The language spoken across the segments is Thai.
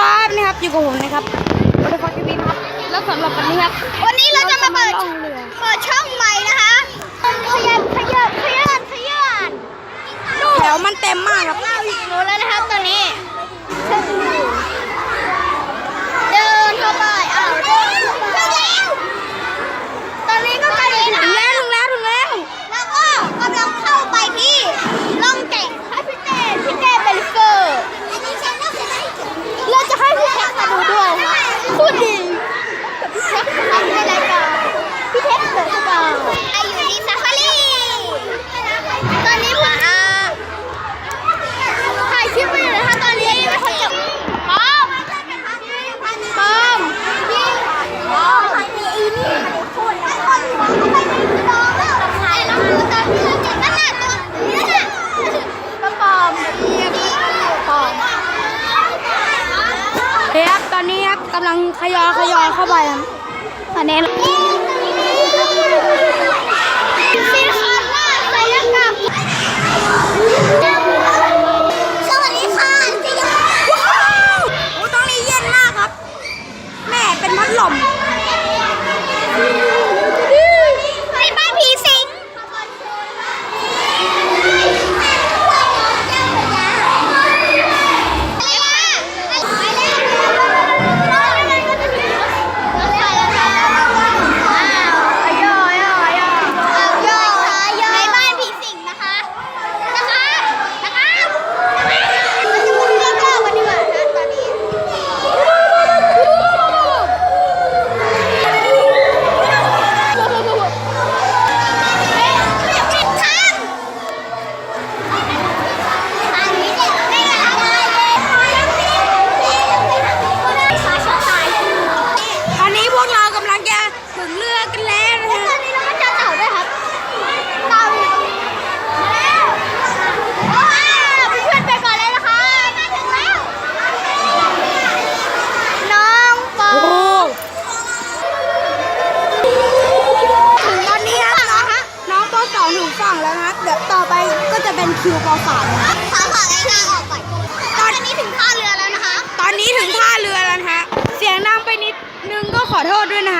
ครับนะครับอยู่กับผมนะครับรถไฟฟ้าทีวีครับ แล้วสำหรับวันนี้ครับวันนี้เราจะมาเปิดเปิดช่องใหม่นะคะขยันขยันขยันขยันแถวมันเต็มมากครับเราอีกแล้ว ขยอขยอเข้าไปคะแนน คิวปฝามนะขอขอแนะนำออกไปตอนนี้ถึงท่าเรือแล้วนะคะ ตอนนี้ถึงท่าเรือแล้วนะคะ เสียงน้ำไปนิดนึงก็ขอโทษด้วยนะคะ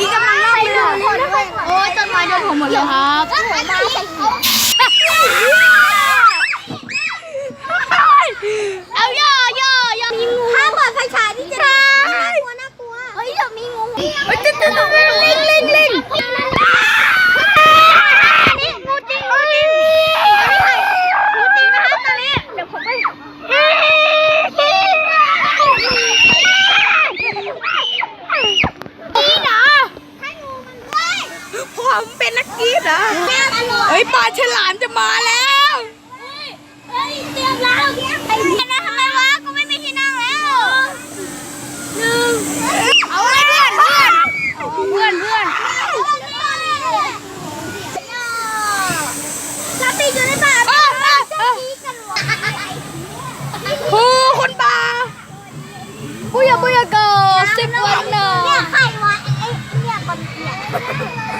นี้กำลังล่องเรือโอ้ยต้นไม้โดนผมหมดเลยครับต้นไม้ใส่เอาย่อย่อย่อมีงูถ้าเปิดไฟฉายนี่จะน่ากลัวน่ากลัว เฮ้ยเดี๋ยวมีงู เฮ้ยตึ๊ดตึ๊ดตึ๊ดลิงลิงลิง นี่งูจริงงูจริงไม่ใช่งูจริงนะครับตอนนี้ เดี๋ยวผมไปนี่เหรอให้งูมันด้วย ผมเป็นนักกีฬา แม่อร่อย เฮ้ยปลาฉลามจะมาแล้วเฮ้ยเตรียมแล้วไอ้เนี่ยนะทำไมวะกูไม่มีที่นั่งแล้วหนึ่งเอาเลยเพื่อนเพื่อนเพื่อนเพื่อนเราติดอยู่ในป่าเออเออเออโอ้คนป่าปุยปุยโกสิบวันเนอะเนี่ยใครวะไอ้เนี่ยคนเนี่ย